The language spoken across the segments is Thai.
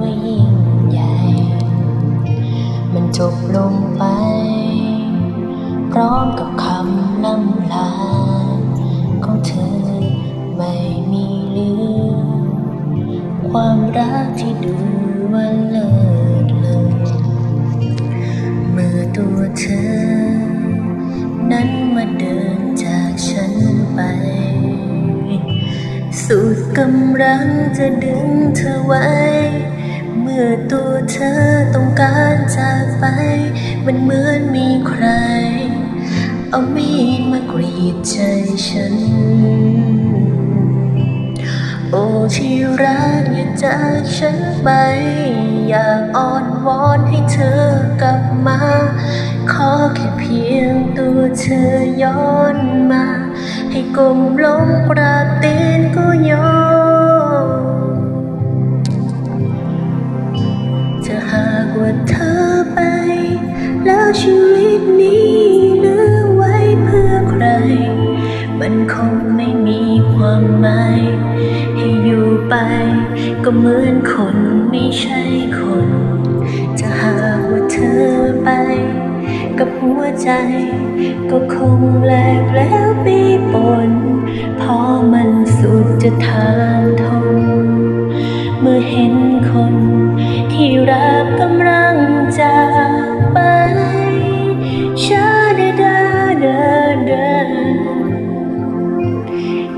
ว่ยิ่งใหญ่มันจบลงไป พร้อมกับคำล้ำลาของเธอไม่มีเหลือความรักที่ดู สุดกำลังจะดึงเธอไว้ เมื่อตัวเธอต้องการจากไป มันเหมือนมีใคร เอามีดมากรีดใจฉัน โอ้ที่รักอย่าจากฉันไป อยากอ้อนวอนให้เธอกลับมา ขอแค่เพียงตัวเธอย้อนมา ให้กลมลงกราบ หากว่าเธอไป แล้วชีวิตนี้เหลือไว้เพื่อใคร มันคงไม่มีความหมายให้อยู่ไป ก็เหมือนคนไม่ใช่คน จะหากว่าเธอไป กับหัวใจ ก็คงแหลกแล้วปีปนเพราะมันสุดจะทาน รักกำลังจากไปชาดดาดาดา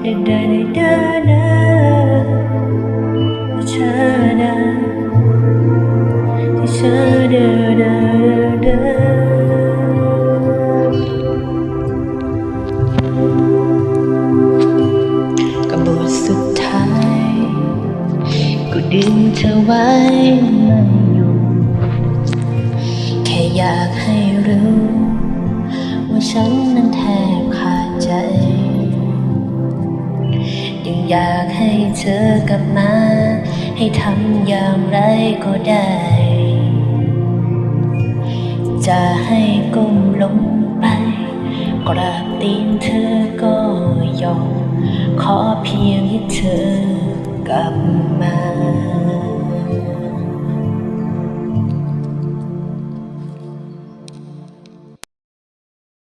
da da da da da cha da cha da da da da กับบทสุดท้ายก็ดึงเธอไว้ ฉันนั้นแทบขาดใจ ยังอยากให้เธอกลับมา ให้ทำอย่างไรก็ได้ จะให้ก้มลงไปกราบตีนเธอก็ยอมขอเพียงให้เธอกลับมา